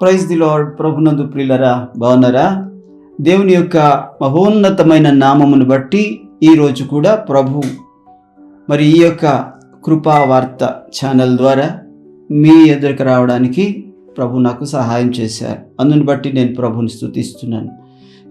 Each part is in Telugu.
ప్రైజ్ ది లార్డ్ ప్రభునందు ప్రియులరా బాగున్నారా? దేవుని యొక్క మహోన్నతమైన నామమును బట్టి ఈరోజు కూడా ప్రభు మరి ఈ యొక్క కృపా వార్త ఛానల్ ద్వారా మీ ఎదురుకు రావడానికి ప్రభు నాకు సహాయం చేశారు. అందుని బట్టి నేను ప్రభుని స్థుతిస్తున్నాను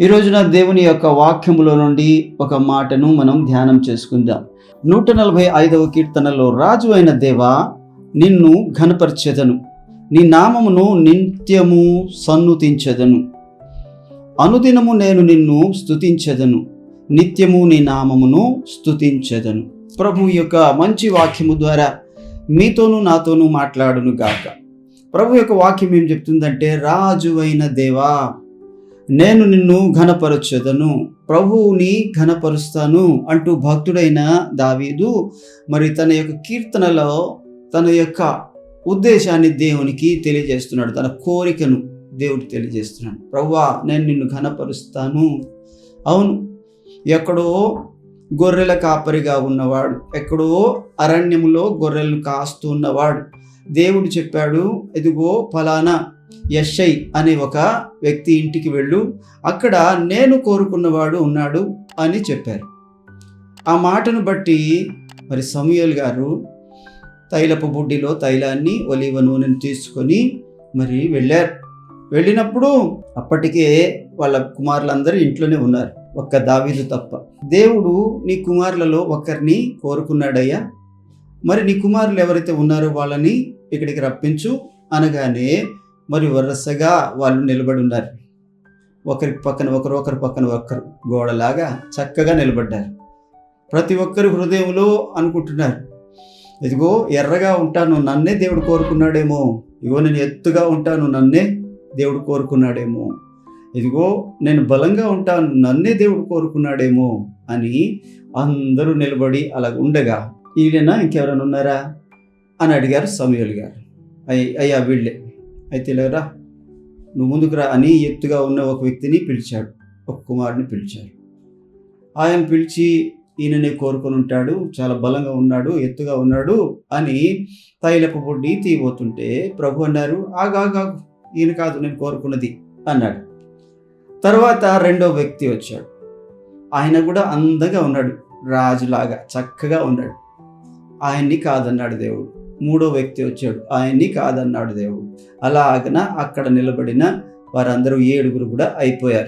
ఈ రోజున దేవుని యొక్క వాక్యములో నుండి ఒక మాటను మనం ధ్యానం చేసుకుందాం. నూట నలభై ఐదవ కీర్తనలో రాజు అయిన దేవా నిన్ను ఘనపరిచెదను. నీ నామమును నిత్యము సన్నుతించెదను. అనుదినము నేను నిన్ను స్తుతించెదను. నిత్యము నీ నామమును స్తుతించెదను. ప్రభు యొక్క మంచి వాక్యము ద్వారా మీతోనూ నాతోనూ మాట్లాడును గాక. ప్రభు యొక్క వాక్యం ఏం చెప్తుందంటే రాజు అయిన దేవా నేను నిన్ను ఘనపరచదను ప్రభువుని ఘనపరుస్తాను అంటూ భక్తుడైన దావీదు మరి తన యొక్క కీర్తనలో తన యొక్క ఉద్దేశాన్ని దేవునికి తెలియజేస్తున్నాడు తన కోరికను దేవుడు తెలియజేస్తున్నాడు. ప్రవ్వా నేను నిన్ను ఘనపరుస్తాను. అవును ఎక్కడో గొర్రెల కాపరిగా ఉన్నవాడు ఎక్కడో అరణ్యంలో గొర్రెలను కాస్తూ ఉన్నవాడు. దేవుడు చెప్పాడు ఇదిగో ఫలానా యషై అనే ఒక వ్యక్తి ఇంటికి వెళ్ళు అక్కడ నేను కోరుకున్నవాడు ఉన్నాడు అని చెప్పారు. ఆ మాటను బట్టి మరి సమూయల్ గారు తైలపు బుడ్డిలో తైలాన్ని ఒలివ నూనెను తీసుకొని మరి వెళ్ళారు. వెళ్ళినప్పుడు అప్పటికే వాళ్ళ కుమారులందరూ ఇంట్లోనే ఉన్నారు. ఒక్క దావీదు తప్ప. దేవుడు నీ కుమారులలో ఒకరిని కోరుకున్నాడయ్యా. మరి నీ కుమారులు ఎవరైతే ఉన్నారో వాళ్ళని ఇక్కడికి రప్పించు అనగానే మరి వరుసగా వాళ్ళు నిలబడి ఉన్నారు. ఒకరి పక్కన ఒకరు ఒకరి పక్కన ఒకరు గోడలాగా చక్కగా నిలబడ్డారు. ప్రతి ఒక్కరి హృదయంలో అనుకుంటున్నారు. ఇదిగో ఎర్రగా ఉంటాను నన్నే దేవుడు కోరుకున్నాడేమో. ఇదిగో నేను ఎత్తుగా ఉంటాను నన్నే దేవుడు కోరుకున్నాడేమో. ఇదిగో నేను బలంగా ఉంటాను నన్నే దేవుడు కోరుకున్నాడేమో అని అందరూ నిలబడి అలా ఉండగా ఈయన ఇంకెవరైనా ఉన్నారా? అని అడిగారు సమయలు గారు. అయ్యా వీళ్ళే. అయితే లేరా? నువ్వు ముందుకు రా. అని ఎత్తుగా ఉన్న ఒక వ్యక్తిని పిలిచాడు. ఒక కుమారుని పిలిచాడు. ఆయన పిలిచి ఈయననే కోరుకొని ఉంటాడు. చాలా బలంగా ఉన్నాడు ఎత్తుగా ఉన్నాడు అని తైలపు బుడ్డి తీయబోతుంటే ప్రభు అన్నారు ఆగాగా ఈయన కాదు నేను కోరుకున్నది అన్నాడు. తర్వాత రెండో వ్యక్తి వచ్చాడు. ఆయన కూడా అందంగా ఉన్నాడు. రాజులాగా చక్కగా ఉన్నాడు. ఆయన్ని కాదన్నాడు దేవుడు. మూడో వ్యక్తి వచ్చాడు. ఆయన్ని కాదన్నాడు దేవుడు. అలాగన అక్కడ నిలబడిన వారందరూ ఏడుగురు కూడా అయిపోయారు.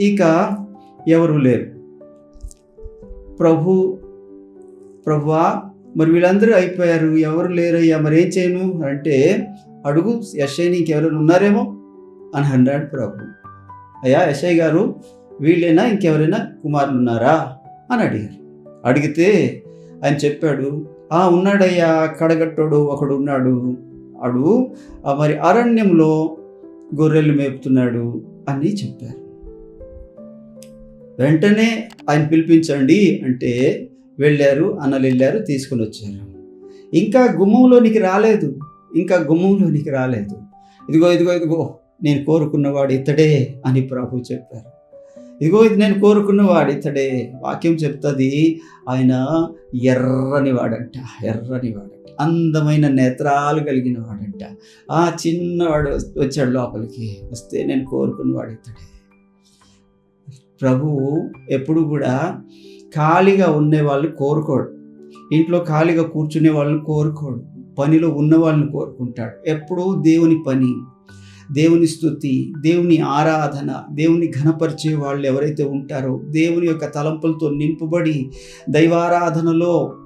ఇక ఎవరు లేరు. ప్రభు ప్రభువా మరి వీళ్ళందరూ అయిపోయారు. ఎవరు లేరయ్యా? మరి ఏం చేయను? అంటే అడుగు యశయ్ ఇంకెవరైనా ఉన్నారేమో అని అన్నాడు ప్రభు. అయ్యా యశయ్ గారు వీళ్ళైనా ఇంకెవరైనా కుమారులు ఉన్నారా అని అడిగారు. అడిగితే ఆయన చెప్పాడు ఆ ఉన్నాడయ్యా కడగట్టోడు ఒకడు ఉన్నాడు. అడు మరి అరణ్యంలో గొర్రెలు మేపుతున్నాడు అని చెప్పారు. వెంటనే ఆయన పిలిపించండి అంటే వెళ్ళారు అన్నలు వెళ్ళారు తీసుకుని వచ్చారు. ఇంకా గుమ్మంలోనికి రాలేదు. ఇంకా గుమ్మంలోనికి రాలేదు. ఇదిగో ఇదిగో ఇదిగో నేను కోరుకున్నవాడు ఇతడే అని ప్రభు చెప్పారు. ఇదిగో ఇది నేను కోరుకున్నవాడు ఇతడే. వాక్యం చెప్తుంది ఆయన ఎర్రని వాడంట ఎర్రని వాడంట. అందమైన నేత్రాలు కలిగిన వాడంట. ఆ చిన్నవాడు వచ్చాడు లోపలికి వస్తే నేను కోరుకున్నవాడు ఇతడే. ప్రభువు ఎప్పుడు కూడా ఖాళీగా ఉండే వాళ్ళని కోరుకోడు. ఇంట్లో ఖాళీగా కూర్చునే వాళ్ళని కోరుకోడు. పనిలో ఉన్న వాళ్ళని కోరుకుంటాడు. ఎప్పుడూ దేవుని పని. దేవుని స్థుతి దేవుని ఆరాధన దేవుని ఘనపరిచే వాళ్ళు ఎవరైతే ఉంటారో దేవుని యొక్క తలంపులతో నింపబడి దైవారాధనలో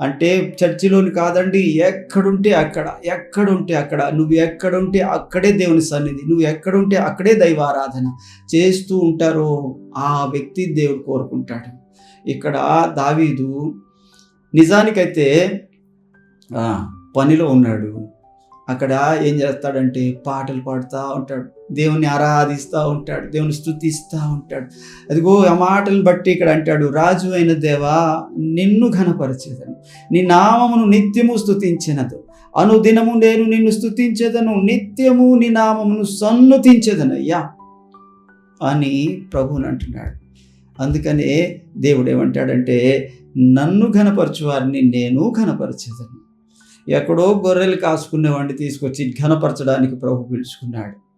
అంటే చర్చిలోని కాదండి ఎక్కడుంటే అక్కడ ఎక్కడుంటే అక్కడ నువ్వు ఎక్కడుంటే అక్కడే దేవుని సన్నిధి నువ్వు ఎక్కడుంటే అక్కడే దైవారాధన చేస్తూ ఉంటారో ఆ వ్యక్తి దేవుడు కోరుకుంటాడు. ఇక్కడ దావీదు నిజానికైతే పనిలో ఉన్నాడు. అక్కడ ఏం చేస్తాడంటే పాటలు పాడుతూ ఉంటాడు. దేవుని ఆరాధిస్తూ ఉంటాడు. దేవుని స్థుతిస్తూ ఉంటాడు. అదిగో ఆ మాటలను బట్టి ఇక్కడ అంటాడు రాజు అయిన దేవా నిన్ను ఘనపరిచేదను. నీ నామమును నిత్యము స్తుతించినదు. అనుదినము నేను నిన్ను స్థుతించేదను నిత్యము నీ నామమును సన్నుతించేదను అయ్యా అని ప్రభువుని అంటున్నాడు. అందుకనే దేవుడు ఏమంటాడంటే నన్ను ఘనపరచు వారిని నేను ఘనపరచేదను. ఎక్కడో గొర్రెలు కాసుకునేవాడిని తీసుకొచ్చి ఘనపరచడానికి ప్రభు పిలుచుకున్నాడు.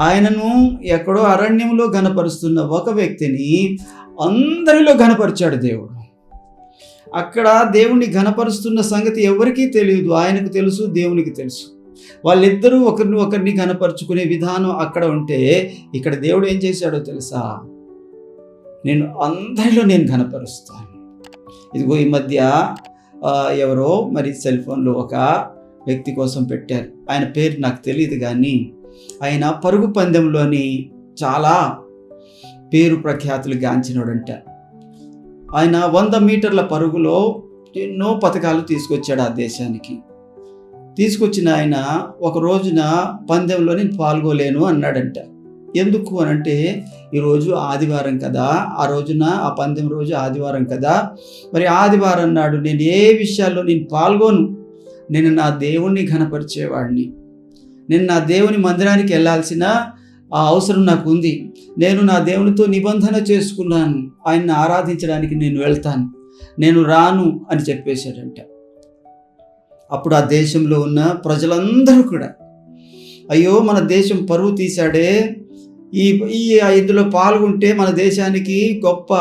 ఆయనను ఎక్కడో అరణ్యంలో ఘనపరుస్తున్న ఒక వ్యక్తిని అందరిలో ఘనపరిచాడు దేవుడు. అక్కడ దేవుణ్ణి ఘనపరుస్తున్న సంగతి ఎవరికీ తెలియదు ఆయనకు తెలుసు దేవునికి తెలుసు. వాళ్ళిద్దరూ ఒకరిని ఒకరిని ఘనపరుచుకునే విధానం అక్కడ ఉంటే ఇక్కడ దేవుడు ఏం చేశాడో తెలుసా? నేను అందరిలో నేను ఘనపరుస్తాను. ఇదిగో ఈ మధ్య ఎవరో మరి సెల్ ఫోన్లో ఒక వ్యక్తి కోసం పెట్టారు. ఆయన పేరు నాకు తెలియదు కానీ ఆయన పరుగు పందెంలోని చాలా పేరు ప్రఖ్యాతులు గాంచినోడంట. ఆయన వంద మీటర్ల పరుగులో ఎన్నో పథకాలు తీసుకొచ్చాడు ఆ దేశానికి. తీసుకొచ్చిన ఆయన ఒక రోజున పందెంలో నేను పాల్గొలేను అన్నాడంట. ఎందుకు అని అంటే ఈరోజు ఆదివారం కదా ఆ రోజున ఆ పందెం రోజు ఆదివారం కదా. మరి ఆదివారం నాడు నేను ఏ విషయాల్లో నేను పాల్గొను? నేను నా దేవుణ్ణి ఘనపరిచేవాడిని. నేను నా దేవుని మందిరానికి వెళ్ళాల్సిన ఆ అవసరం నాకు ఉంది నేను నా దేవునితో నిబంధన చేసుకున్నాను. ఆయన్ని ఆరాధించడానికి నేను వెళ్తాను. నేను రాను అని చెప్పేశాడంట. అప్పుడు ఆ దేశంలో ఉన్న ప్రజలందరూ కూడా అయ్యో మన దేశం పరువు తీశాడే ఈ ఈ ఇందులో పాల్గొంటే మన దేశానికి గొప్ప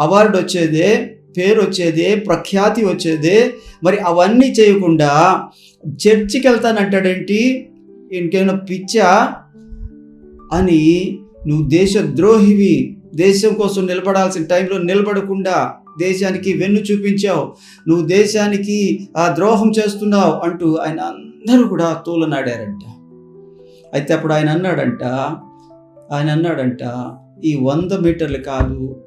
అవార్డు వచ్చేదే పేరు వచ్చేదే ప్రఖ్యాతి వచ్చేదే. మరి అవన్నీ చేయకుండా చర్చికి వెళ్తానంటాడేంటి ఇంకేమైనా పిచ్చా? అని నువ్వు దేశ ద్రోహివి దేశం కోసం నిలబడాల్సిన టైంలో నిలబడకుండా దేశానికి వెన్ను చూపించావు. నువ్వు దేశానికి ఆ ద్రోహం చేస్తున్నావు అంటూ ఆయన అందరూ కూడా తోలనాడారంట. అయితే అప్పుడు ఆయన అన్నాడంట ఆయన అన్నాడంట ఈ వంద మీటర్లు కాదు.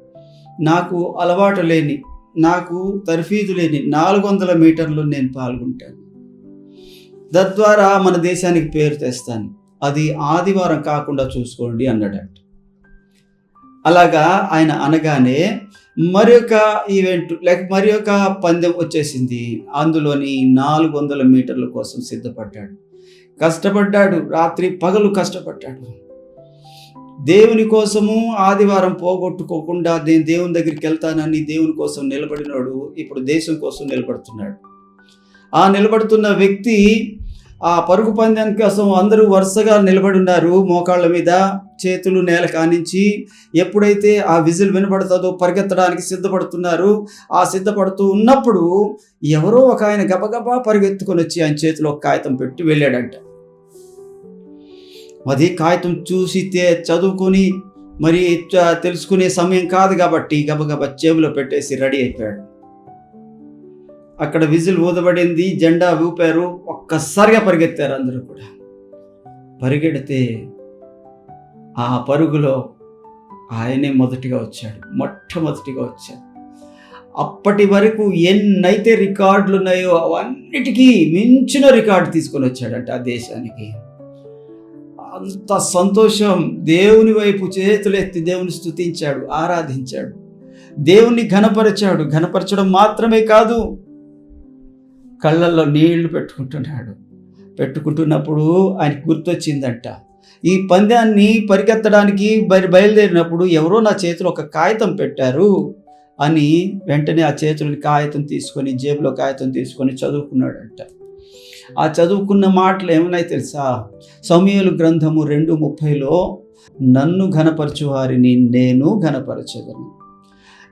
నాకు అలవాటు లేని నాకు తర్ఫీదు లేని నాలుగు వందల మీటర్లు నేను పాల్గొంటాను. తద్వారా మన దేశానికి పేరు తెస్తాను. అది ఆదివారం కాకుండా చూసుకోండి అన్నాడంట. అలాగా ఆయన అనగానే మరి ఒక ఈవెంట్ లేక మరి ఒక పందెం వచ్చేసింది. అందులోని నాలుగు వందల మీటర్ల కోసం సిద్ధపడ్డాడు. కష్టపడ్డాడు రాత్రి పగలు కష్టపడ్డాడు. దేవుని కోసము ఆదివారం పోగొట్టుకోకుండా నేను దేవుని దగ్గరికి వెళ్తానని దేవుని కోసం నిలబడినాడు ఇప్పుడు దేశం కోసం నిలబడుతున్నాడు. ఆ నిలబడుతున్న వ్యక్తి ఆ పరుగు పందెం కోసం అందరూ వరుసగా నిలబడి ఉన్నారు మోకాళ్ళ మీద చేతులు నేల కానించి ఎప్పుడైతే ఆ విజిల్ వినబడుతుందో పరిగెత్తడానికి సిద్ధపడుతున్నారు. ఆ సిద్ధపడుతూ ఉన్నప్పుడు ఎవరో ఒక ఆయన గబగబా పరిగెత్తుకొని వచ్చి ఆయన చేతిలో ఒక కాగితం పెట్టి వెళ్ళాడంట. అది కాగితం చూసితే చదువుకొని మరి తెలుసుకునే సమయం కాదు కాబట్టి గబగబా జేబులో పెట్టేసి రెడీ అయిపోయాడు. అక్కడ విజిల్ ఊదబడింది జెండా ఊపారు ఒక్కసారిగా పరిగెత్తారు అందరూ కూడా. పరిగెడితే ఆ పరుగులో ఆయనే మొదటిగా వచ్చాడు మొట్టమొదటిగా వచ్చాడు. అప్పటి వరకు ఎన్నైతే రికార్డులు ఉన్నాయో అవన్నిటికీ మించిన రికార్డు తీసుకొని వచ్చాడంట ఆ దేశానికి. అంత సంతోషం దేవుని వైపు చేతులెత్తి దేవుని స్థుతించాడు ఆరాధించాడు. దేవుణ్ణి ఘనపరిచాడు. ఘనపరచడం మాత్రమే కాదు కళ్ళల్లో నీళ్ళు పెట్టుకుంటున్నాడు. పెట్టుకుంటున్నప్పుడు ఆయన గుర్తొచ్చిందంట. ఈ పందాన్ని పరిగెత్తడానికి బయ బయలుదేరినప్పుడు ఎవరో నా చేతిలో ఒక కాగితం పెట్టారు అని వెంటనే ఆ చేతులని కాగితం తీసుకొని జేబులో కాగితం తీసుకొని చదువుకున్నాడంట. ఆ చదువుకున్న మాటలు ఏమన్నాయి తెలుసా? సమయలు గ్రంథము రెండు ముప్పైలో నన్ను ఘనపరచు వారిని నేను ఘనపరచదను.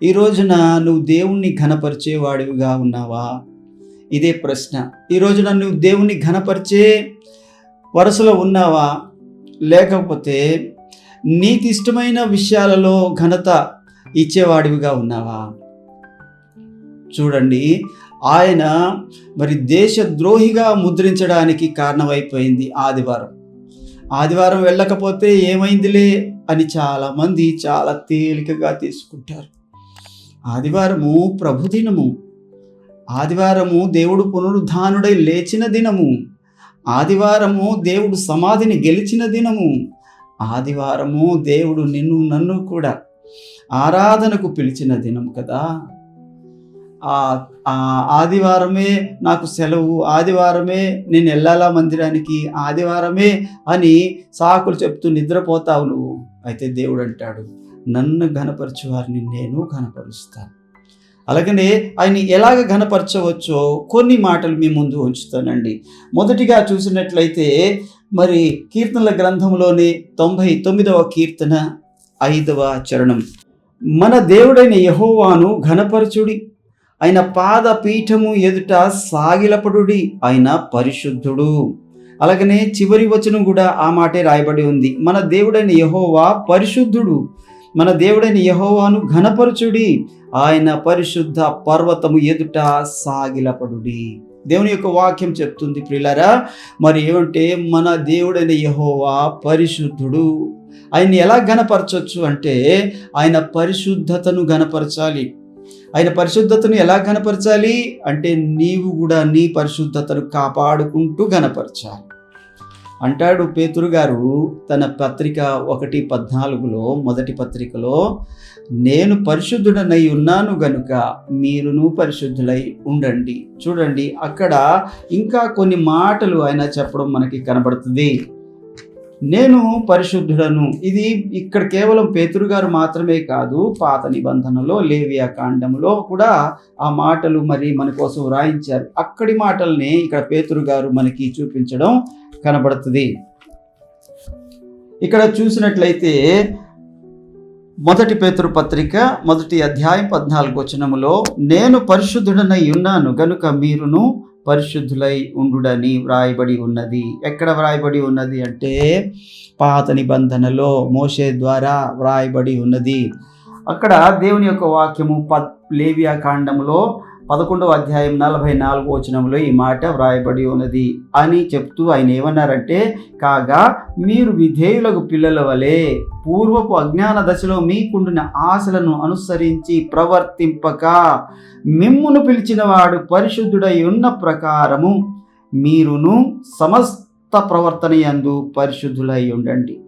ఈ రోజున నువ్వు దేవుణ్ణి ఘనపరిచేవాడివిగా ఉన్నావా? ఇదే ప్రశ్న. ఈ రోజున నువ్వు దేవుణ్ణి ఘనపరిచే వరుసలో ఉన్నావా? లేకపోతే నీకు ఇష్టమైన విషయాలలో ఘనత ఇచ్చేవాడివిగా ఉన్నావా? చూడండి. ఆయన మరి దేశద్రోహిగా ముద్రించడానికి కారణమైపోయింది ఆదివారం. ఆదివారం వెళ్ళకపోతే ఏమైందిలే అని చాలామంది చాలా తేలికగా తీసుకుంటారు. ఆదివారము ప్రభుదినము ఆదివారము దేవుడు పునరుద్ధానుడై లేచిన దినము. ఆదివారము దేవుడు సమాధిని గెలిచిన దినము. ఆదివారము దేవుడు నిన్ను నన్ను కూడా ఆరాధనకు పిలిచిన దినం కదా. ఆదివారమే నాకు సెలవు ఆదివారమే నేను వెళ్ళాలా మందిరానికి ఆదివారమే అని సాకులు చెప్తూ నిద్రపోతావు నువ్వు. అయితే దేవుడు అంటాడు నన్ను ఘనపరచు వారిని నేను ఘనపరుస్తాను. అలాగనే ఆయన ఎలాగ ఘనపరచవచ్చో కొన్ని మాటలు మీ ముందు ఉంచుతానండి. మొదటిగా చూసినట్లయితే మరి కీర్తనల గ్రంథంలోని తొంభై తొమ్మిదవ కీర్తన ఐదవ చరణం. మన దేవుడైన యహోవాను ఘనపరచుడి ఆయన పాద పీఠము ఎదుట సాగిలపడుడి ఆయన పరిశుద్ధుడు. అలాగనే చివరి వచనం కూడా ఆ మాటే రాయబడి ఉంది. మన దేవుడైన యహోవా పరిశుద్ధుడు. మన దేవుడైన యహోవాను ఘనపరచుడి. ఆయన పరిశుద్ధ పర్వతము ఎదుట సాగిలపడుడి. దేవుని యొక్క వాక్యం చెప్తుంది ప్రిలరా మరి ఏమంటే మన దేవుడైన యహోవా పరిశుద్ధుడు. ఆయన ఎలా ఘనపరచవచ్చు అంటే ఆయన పరిశుద్ధతను ఘనపరచాలి. ఆయన పరిశుద్ధతను ఎలా గనపరచాలి అంటే నీవు కూడా నీ పరిశుద్ధతను కాపాడుకుంటూ కనపరచాలి అంటాడు పేతురు గారు తన పత్రిక ఒకటి పద్నాలుగులో మొదటి పత్రికలో నేను పరిశుద్ధుడనై ఉన్నాను గనుక మీరును పరిశుద్ధులై ఉండండి. చూడండి అక్కడ ఇంకా కొన్ని మాటలు ఆయన చెప్పడం మనకి కనబడుతుంది. నేను పరిశుద్ధుడను. ఇది ఇక్కడ కేవలం పేతురు గారు మాత్రమే కాదు పాత నిబంధనలో లేవియా కాండములో కూడా ఆ మాటలు మరి మన కోసం వ్రాయించారు. అక్కడి మాటల్ని ఇక్కడ పేతురు గారు మనకి చూపించడం కనబడుతుంది. ఇక్కడ చూసినట్లయితే మొదటి పేతురు పత్రిక మొదటి అధ్యాయం పద్నాలుగు వచనములో నేను పరిశుద్ధుడనై ఉన్నాను గనుక మీరును పరిశుద్ధులై ఉండుడని వ్రాయబడి ఉన్నది. ఎక్కడ వ్రాయబడి ఉన్నది అంటే పాత నిబంధనలో మోసే ద్వారా వ్రాయబడి ఉన్నది. అక్కడ దేవుని యొక్క వాక్యము ప లేవియా కాండములో పదకొండవ అధ్యాయం నలభై నాలుగో వచనంలో ఈ మాట వ్రాయబడి ఉన్నది. అని చెప్తూ ఆయన ఏమన్నారంటే కాగా మీరు విధేయులకు పిల్లల వలె పూర్వపు అజ్ఞాన దశలో మీకుండిన ఆశలను అనుసరించి ప్రవర్తింపక మిమ్మును పిలిచిన వాడు పరిశుద్ధుడై ఉన్న ప్రకారము మీరును సమస్త ప్రవర్తన యందు పరిశుద్ధులై ఉండండి.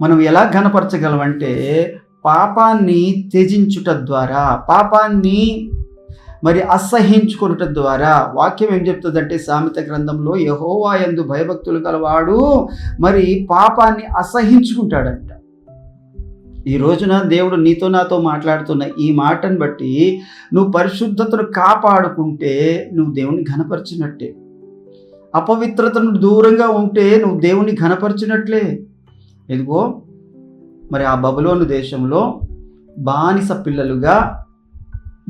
మనం ఎలా ఘనపరచగలమంటే పాపాన్ని త్యజించుట ద్వారా పాపాన్ని మరి అసహించుకునుట ద్వారా వాక్యం ఏం చెప్తుందంటే సామెత గ్రంథంలో యహోవా ఎందు భయభక్తులు గలవాడు మరి పాపాన్ని అసహించుకుంటాడంట. ఈ రోజున దేవుడు నీతో నాతో మాట్లాడుతున్న ఈ మాటను బట్టి నువ్వు పరిశుద్ధతను కాపాడుకుంటే నువ్వు దేవుని ఘనపరిచినట్టే. అపవిత్రతను దూరంగా ఉంటే నువ్వు దేవుని ఘనపరిచినట్లే. ఇదిగో మరి ఆ బబులోను దేశంలో బానిస పిల్లలుగా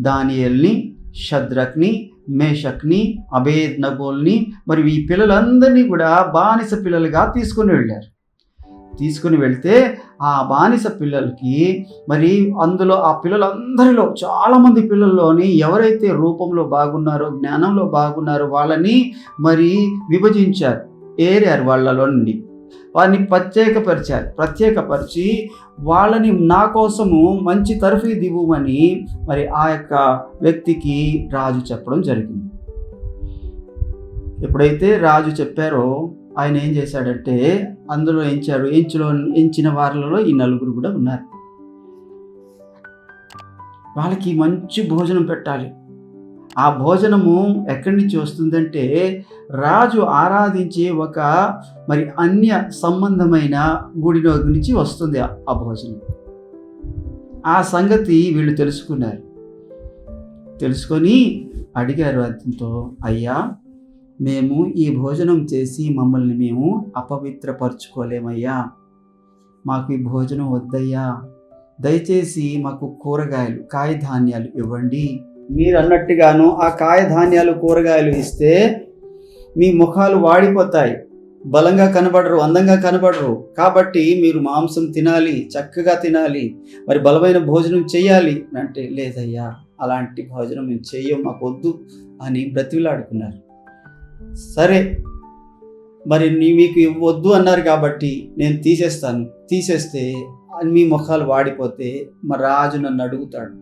దానియల్ని షద్రక్ని మేషక్ని అబేద్ మరియు ఈ పిల్లలందరినీ కూడా బానిస పిల్లలుగా తీసుకొని వెళ్ళారు. తీసుకుని వెళ్తే ఆ బానిస పిల్లలకి మరి అందులో ఆ పిల్లలందరిలో చాలామంది పిల్లల్లోని ఎవరైతే రూపంలో బాగున్నారో జ్ఞానంలో బాగున్నారో వాళ్ళని మరి విభజించారు. ఏరారు వాళ్ళలో నుండి. వారిని ప్రత్యేకపరిచారు. ప్రత్యేకపరిచి వాళ్ళని నా కోసము మంచి తరఫు ఇవ్వమని మరి ఆ యొక్క వ్యక్తికి రాజు చెప్పడం జరిగింది. ఎప్పుడైతే రాజు చెప్పారో ఆయన ఏం చేశాడంటే అందులో ఎంచారు ఎంచులో ఎంచిన వారిలో ఈ నలుగురు కూడా ఉన్నారు. వాళ్ళకి మంచి భోజనం పెట్టాలి. ఆ భోజనము ఎక్కడి నుంచి వస్తుందంటే రాజు ఆరాధించే ఒక మరి అన్య సంబంధమైన గుడిలో నుంచి వస్తుంది ఆ భోజనం. ఆ సంగతి వీళ్ళు తెలుసుకున్నారు. తెలుసుకొని అడిగారు అతనితో అయ్యా మేము ఈ భోజనం చేసి మమ్మల్ని మేము అపవిత్రపరచుకోలేమయ్యా. మాకు ఈ భోజనం వద్దయ్యా. దయచేసి మాకు కూరగాయలు కాయధాన్యాలు ఇవ్వండి. మీరు అన్నట్టుగాను ఆ కాయధాన్యాలు కూరగాయలు ఇస్తే మీ ముఖాలు వాడిపోతాయి. బలంగా కనబడరు అందంగా కనబడరు. కాబట్టి మీరు మాంసం తినాలి చక్కగా తినాలి. మరి బలమైన భోజనం చేయాలి. అంటే లేదయ్యా అలాంటి భోజనం మేము చెయ్యం మాకు వద్దు అని బ్రతిలాడుకున్నారు సరే మరి నీ మీకు వద్దు అన్నారు కాబట్టి నేను తీసేస్తాను. తీసేస్తే మీ ముఖాలు వాడిపోతే మరి రాజు నన్ను అడుగుతాడు.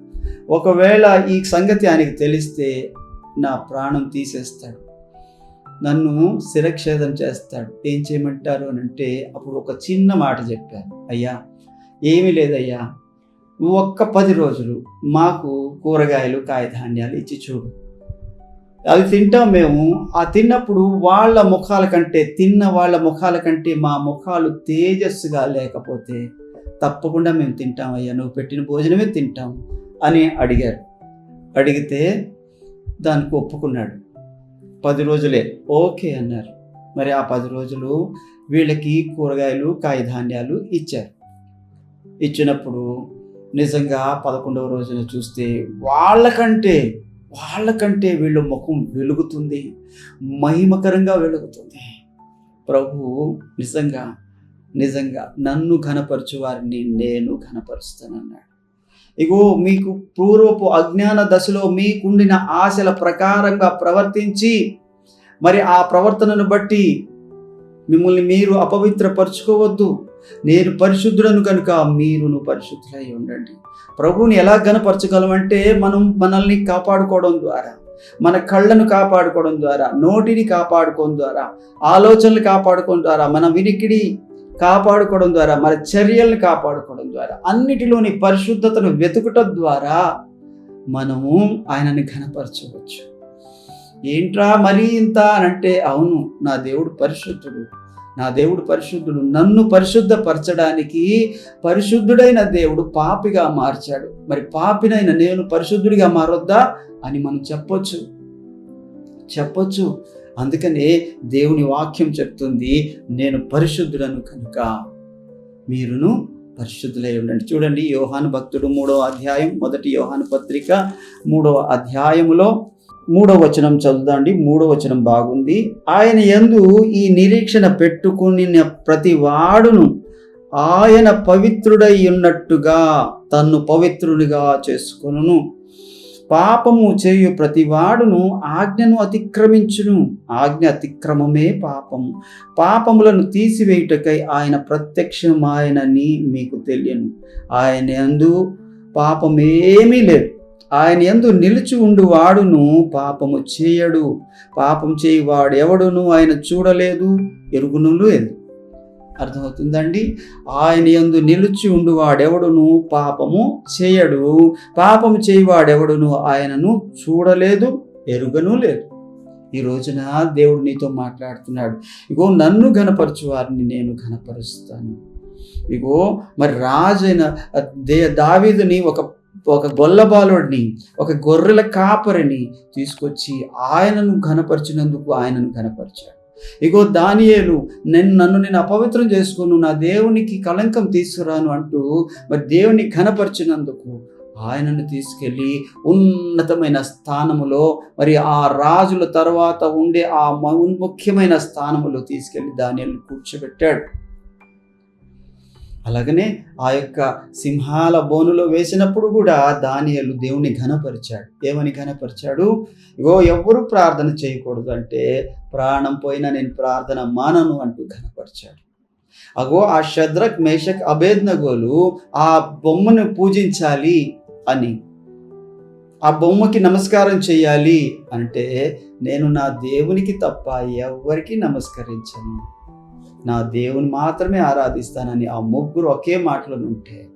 ఒకవేళ ఈ సంగతి ఆయనకి తెలిస్తే నా ప్రాణం తీసేస్తాడు. నన్ను శిరక్షేదం చేస్తాడు. ఏం చేయమంటారు అని అంటే అప్పుడు ఒక చిన్న మాట చెప్పారు. అయ్యా ఏమీ లేదయ్యా. ఒక్క పది రోజులు మాకు కూరగాయలు కాయధాన్యాలు ఇచ్చి చూడు. అవి తింటాం మేము. ఆ తిన్నప్పుడు వాళ్ళ ముఖాల కంటే తిన్న వాళ్ళ ముఖాల కంటే మా ముఖాలు తేజస్సుగా లేకపోతే తప్పకుండా మేము తింటాం. అయ్యా నువ్వు పెట్టిన భోజనమే తింటాం అని అడిగారు. అడిగితే దానికి ఒప్పుకున్నాడు. రోజులే. ఓకే అన్నారు. మరి ఆ పది రోజులు వీళ్ళకి కూరగాయలు కాయధాన్యాలు ఇచ్చారు. ఇచ్చినప్పుడు నిజంగా పదకొండవ రోజున చూస్తే వాళ్ళకంటే వాళ్ళకంటే వీళ్ళ ముఖం వెలుగుతుంది మహిమకరంగా వెలుగుతుంది. ప్రభు నిజంగా నిజంగా నన్ను ఘనపరచు వారిని నేను ఘనపరుస్తానన్నాడు. ఇగో మీకు పూర్వపు అజ్ఞాన దశలో మీకుండిన ఆశల ప్రకారంగా ప్రవర్తించి మరి ఆ ప్రవర్తనను బట్టి మిమ్మల్ని మీరు అపవిత్రపరచుకోవద్దు. నేను పరిశుద్ధుడను కనుక మీరును పరిశుద్ధులై ఉండండి. ప్రభువుని ఎలా గనపరచగలమంటే మనం మనల్ని కాపాడుకోవడం ద్వారా మన కళ్ళను కాపాడుకోవడం ద్వారా నోటిని కాపాడుకోవడం ద్వారా ఆలోచనలు కాపాడుకోవడం ద్వారా మన వినికిడి కాపాడుకోవడం ద్వారా మన చర్యల్ని కాపాడుకోవడం ద్వారా అన్నిటిలోని పరిశుద్ధతను వెతుకుట ద్వారా మనము ఆయనని ఘనపరచవచ్చు. ఏంట్రా మరీ ఇంత అని అంటే అవును నా దేవుడు పరిశుద్ధుడు. నా దేవుడు పరిశుద్ధుడు. నన్ను పరిశుద్ధపరచడానికి పరిశుద్ధుడైన దేవుడు పాపిగా మార్చాడు. మరి పాపినైన నేను పరిశుద్ధుడిగా మారొద్దా అని మనం చెప్పొచ్చు. చెప్పొచ్చు. అందుకనే దేవుని వాక్యం చెప్తుంది నేను పరిశుద్ధుడను కనుక మీరును పరిశుద్ధులై ఉండండి. చూడండి యోహాను భక్తుడు మూడవ అధ్యాయం మొదటి యోహాను పత్రిక మూడవ అధ్యాయములో మూడవ వచనం చదువుదాండి మూడవ వచనం బాగుంది. ఆయన యందు ఈ నిరీక్షణ పెట్టుకుని ప్రతి వాడును ఆయన పవిత్రుడై ఉన్నట్టుగా తన్ను పవిత్రునిగా చేసుకొనును. పాపము చేయు ప్రతివాడును ఆజ్ఞను అతిక్రమించును. ఆజ్ఞ అతిక్రమమే పాపము. పాపములను తీసివేయుటకై ఆయన ప్రత్యక్షమాయనని మీకు తెలియను. ఆయన ఎందు పాపమేమీ లేదు. ఆయన ఎందు నిలిచి ఉండు వాడును పాపము చేయడు. పాపం చేయువాడు ఎవడును ఆయన చూడలేదు ఎరుగును లేదు. అర్థమవుతుందండి? ఆయన యందు నిలిచి ఉండువాడెవడును? పాపము చేయడు. పాపము చేయవాడెవడును? ఆయనను చూడలేదు ఎరుగను లేదు. ఈ రోజున దేవుడు నీతో మాట్లాడుతున్నాడు. ఇగో నన్ను ఘనపరచు వారిని నేను ఘనపరుస్తాను. ఇగో మరి రాజైన దే దావీదుని ఒక ఒక గొల్లబాలుడిని ఒక గొర్రెల కాపరిని తీసుకొచ్చి ఆయనను ఘనపరిచినందుకు ఆయనను ఘనపరిచాడు. ఇగో దానియేలు నేను నన్ను నేను అపవిత్రం చేసుకును నా దేవునికి కళంకం తీసుకురాను అంటూ మరి దేవుని ఘనపరిచినందుకు ఆయనను తీసుకెళ్ళి ఉన్నతమైన స్థానములో మరి ఆ రాజుల తర్వాత ఉండే ఆ ముఖ్యమైన స్థానములో తీసుకెళ్ళి దానిని కూర్చోబెట్టాడు. అలాగనే ఆ యొక్క సింహాల బోనులో వేసినప్పుడు కూడా దానియలు దేవుని ఘనపరిచాడు. ఏమని ఘనపరిచాడు? ఇగో ఎవరు ప్రార్థన చేయకూడదు అంటే ప్రాణం పోయినా నేను ప్రార్థన మానను అంటూ ఘనపరిచాడు. అగో ఆ శద్రక్ మేషక్ అభేద్నగోలు ఆ బొమ్మను పూజించాలి అని ఆ బొమ్మకి నమస్కారం చేయాలి అంటే నేను నా దేవునికి తప్ప ఎవరికి నమస్కరించను. నా దేవుని మాత్రమే ఆరాధిస్తానని ఆ ముగ్గురు ఒకే మాటలో ఉంటే.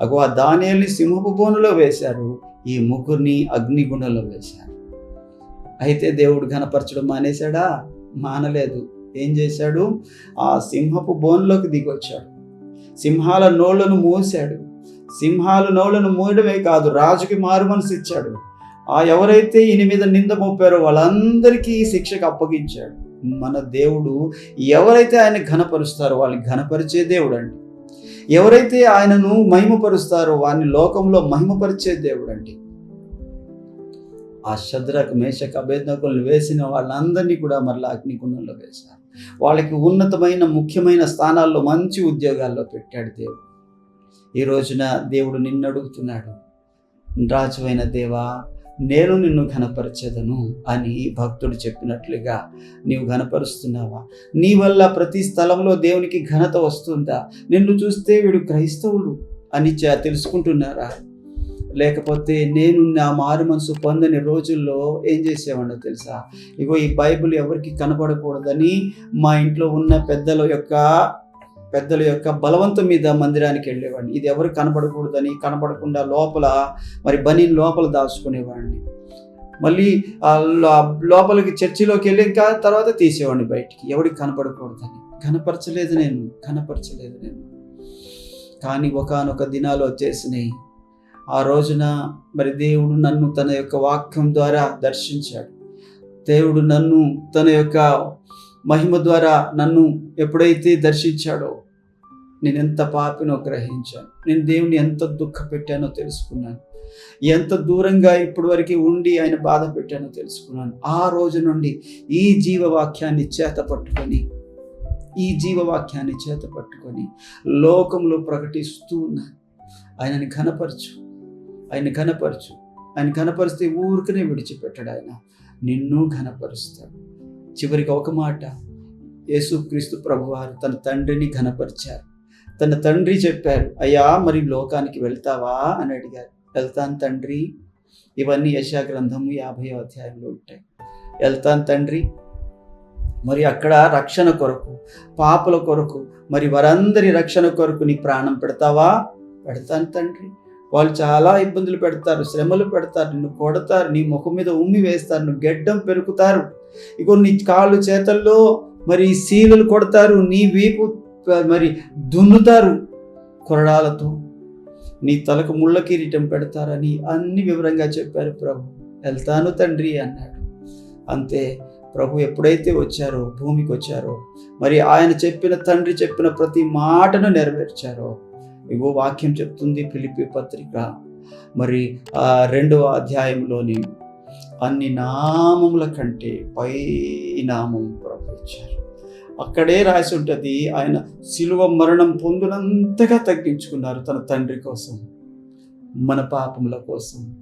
అగో ఆ దానియల్ని సింహపు బోనులో వేశారు ఈ ముగ్గురిని అగ్నిగుండంలో వేశారు. అయితే దేవుడు ఘనపరచడం మానేశాడా? మానలేదు. ఏం చేశాడు? ఆ సింహపు బోన్లోకి దిగొచ్చాడు. సింహాల నోళ్ళను మూసాడు సింహాల నోళ్ళను మూయడమే కాదు రాజుకి మారు మనసు ఇచ్చాడు. ఆ ఎవరైతే ఈయన మీద నింద మోపారో వాళ్ళందరికీ శిక్షకు అప్పగించాడు. మన దేవుడు ఎవరైతే ఆయన ఘనపరుస్తారో వాళ్ళని ఘనపరిచే దేవుడు అండి. ఎవరైతే ఆయనను మహిమపరుస్తారో వారిని లోకంలో మహిమపరిచే దేవుడు అండి. ఆ శద్రకు మేషక అభేదకులను వేసిన వాళ్ళందరినీ కూడా మరలా అగ్నిగుణంలో వేశారు. వాళ్ళకి ఉన్నతమైన ముఖ్యమైన స్థానాల్లో మంచి ఉద్యోగాల్లో పెట్టాడు దేవుడు. ఈ రోజున దేవుడు నిన్ను అడుగుతున్నాడు. రాజువైన దేవా నేను నిన్ను ఘనపరచదను అని భక్తుడు చెప్పినట్లుగా నీవు ఘనపరుస్తున్నావా? నీ వల్ల ప్రతి స్థలంలో దేవునికి ఘనత వస్తుందా? నిన్ను చూస్తే వీడు క్రైస్తవులు అని తెలుసుకుంటున్నారా? లేకపోతే నేను నా మారు మనసు పొందని రోజుల్లో ఏం చేసేవాడో తెలుసా? ఇగో ఈ బైబిల్ ఎవరికి కనపడకూడదని మా ఇంట్లో ఉన్న పెద్దల యొక్క పెద్దల యొక్క బలవంతం మీద మందిరానికి వెళ్ళేవాడిని. ఇది ఎవరు కనపడకూడదని కనపడకుండా లోపల మరి బనీ లోపల దాచుకునేవాడిని. మళ్ళీ లోపలికి చర్చిలోకి వెళ్ళి తర్వాత తీసేవాడిని బయటికి. ఎవడికి కనపడకూడదని. కనపరచలేదు నేను కనపరచలేదు నేను. కానీ ఒకానొక దినాలు వచ్చేసినాయి. ఆ రోజున మరి దేవుడు నన్ను తన యొక్క వాక్యం ద్వారా దర్శించాడు. దేవుడు నన్ను తన యొక్క మహిమ ద్వారా నన్ను ఎప్పుడైతే దర్శించాడో నేను ఎంత పాపినో గ్రహించాను. నేను దేవుని ఎంత దుఃఖ పెట్టానో తెలుసుకున్నాను. ఎంత దూరంగా ఇప్పటి వరకు ఉండి ఆయన బాధ పెట్టానో తెలుసుకున్నాను. ఆ రోజు నుండి ఈ జీవవాక్యాన్ని చేత పట్టుకొని ఈ జీవవాక్యాన్ని చేత పట్టుకొని లోకంలో ప్రకటిస్తూ ఉన్నాను ఆయనని కనపరచు ఆయన కనపరచు ఆయన కనపరిస్తే ఊరికనే విడిచిపెట్టాడు ఆయన. నిన్ను కనపరుస్తాడు చివరికి ఒక మాట. యేసుక్రీస్తు ప్రభువారు తన తండ్రిని ఘనపరిచారు. తన తండ్రి చెప్పారు అయ్యా మరి లోకానికి వెళ్తావా? అని అడిగారు. వెళ్తాను తండ్రి ఇవన్నీ యశా గ్రంథము యాభై అధ్యాయంలో ఉంటాయి. వెళ్తాను తండ్రి మరి అక్కడ రక్షణ కొరకు పాపల కొరకు మరి వారందరి రక్షణ కొరకు నీ ప్రాణం పెడతావా? పెడతాను తండ్రి వాళ్ళు చాలా ఇబ్బందులు పెడతారు శ్రమలు పెడతారు నిన్ను కొడతారు నీ ముఖం మీద ఉమ్మి వేస్తారు నువ్వు గెడ్డం పెరుకుతారు. ఇగో నీ కాళ్ళు చేతల్లో మరి సీలులు కొడతారు నీ వీపు మరి దున్నుతారు కొరడాలతో. నీ తలకు ముళ్ళ కిరీటం పెడతారని అన్ని వివరంగా చెప్పారు ప్రభు. వెళ్తాను తండ్రి అన్నాడు. అంతే ప్రభు ఎప్పుడైతే వచ్చారో భూమికి వచ్చారో మరి ఆయన చెప్పిన తండ్రి చెప్పిన ప్రతి మాటను నెరవేర్చారో ఇగో వాక్యం చెప్తుంది ఫిలిపి పత్రిక. మరి ఆ రెండవ అధ్యాయంలోని అన్ని నామముల కంటే పై నామం ప్రభు ఇచ్చారు అక్కడే రాసి ఉంటుంది ఆయన శిలువ మరణం పొందునంతగా తగ్గించుకున్నారు తన తండ్రి కోసం మన పాపముల కోసం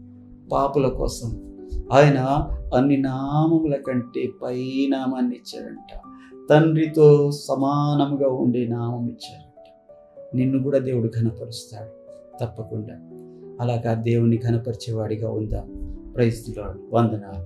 పాపుల కోసం. ఆయన అన్ని నామముల కంటే పై నామాన్ని ఇచ్చారంట తండ్రితో సమానముగా ఉండే నామం ఇచ్చారంట నిన్ను కూడా దేవుడు ఘనపరుస్తాడు. తప్పకుండా. అలాగా దేవుని ఘనపరిచేవాడిగా ఉందా. Price Lord வந்தனார்